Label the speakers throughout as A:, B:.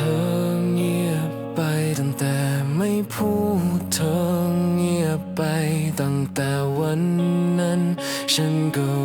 A: อเงียบไปตั้งแต่ไม่พูดเธอเงียบไปตั้งแต่วันนั้น ฉันก็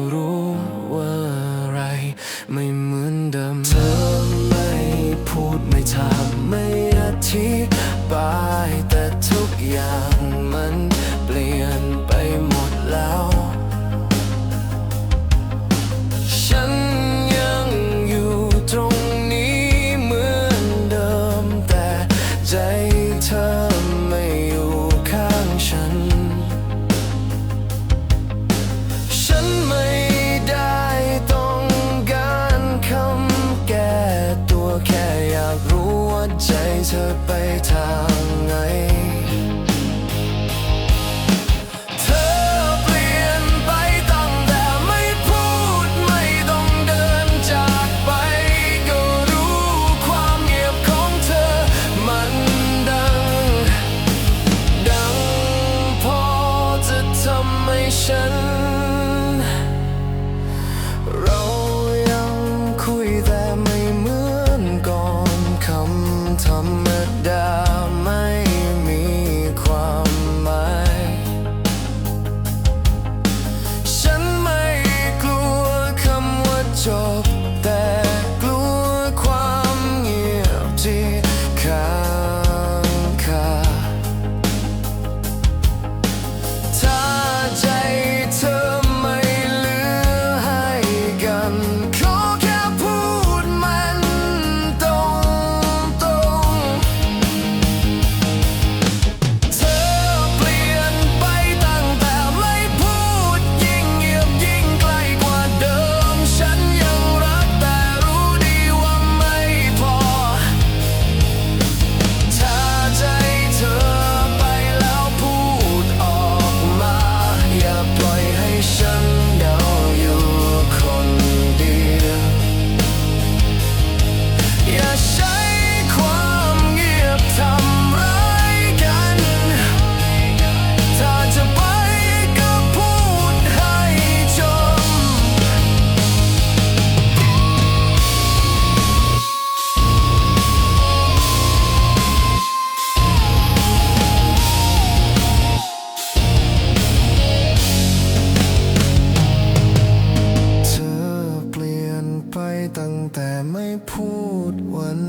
A: ตั้งแต่ไม่พูดวัน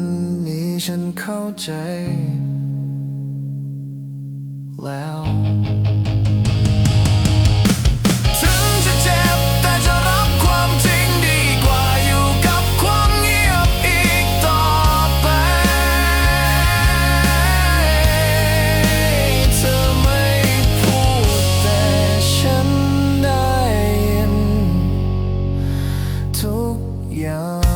A: นี้ฉันเข้าใจ แล้ว young